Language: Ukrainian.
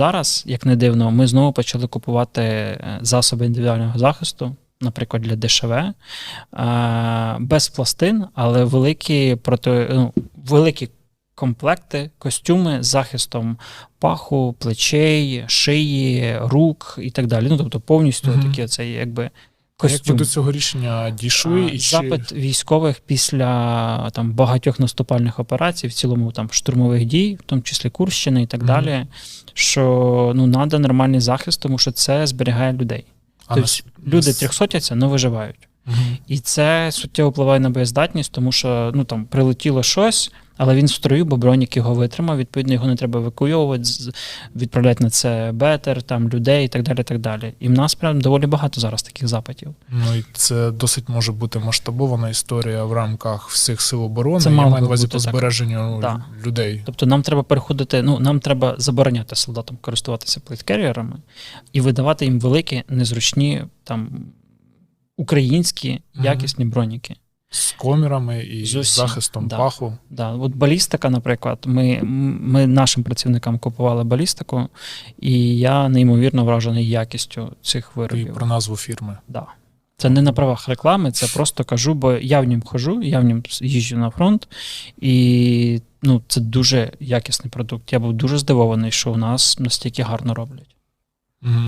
Зараз, як не дивно, ми знову почали купувати е, засоби індивідуального захисту, наприклад, для ДШВ, е, без пластин, але великі проти, ну, великі комплекти, костюми з захистом паху, плечей, шиї, рук і так далі. Ну, тобто повністю Мгм. такі оцей, якби. Як ви до цього рішення дійшли? А, і чи... Запит військових після там багатьох наступальних операцій, в цілому там штурмових дій, в тому числі Курщини і так Мгм. далі. Що ну надо нормальний захист, тому що це зберігає людей. А тобто нас- люди трьохсотяться, але виживають. Мгм. І це суттєво впливає на боєздатність, тому що ну там прилетіло щось, але він в строю, бо бронік його витримав. Відповідно, його не треба евакуйовувати, відправляти на це бетер, там людей і так далі. Так далі. І в нас прям доволі багато зараз таких запитів. Ну і це досить може бути масштабована історія в рамках всіх сил оборони. Це Я маю на увазі по збереженню Так. людей. Тобто нам треба переходити, ну нам треба забороняти солдатам користуватися плейткеріерами і видавати їм великі, незручні там українські якісні броніки. З комірами і З захистом да. паху. Да, от балістика, наприклад, ми, ми нашим працівникам купували балістику, і я неймовірно вражений якістю цих І виробів. про назву фірми. Да. Це не на правах реклами, це просто кажу, бо я в нім хожу, я в нім їжджу на фронт, і ну, це дуже якісний продукт. Я був дуже здивований, що у нас настільки гарно роблять.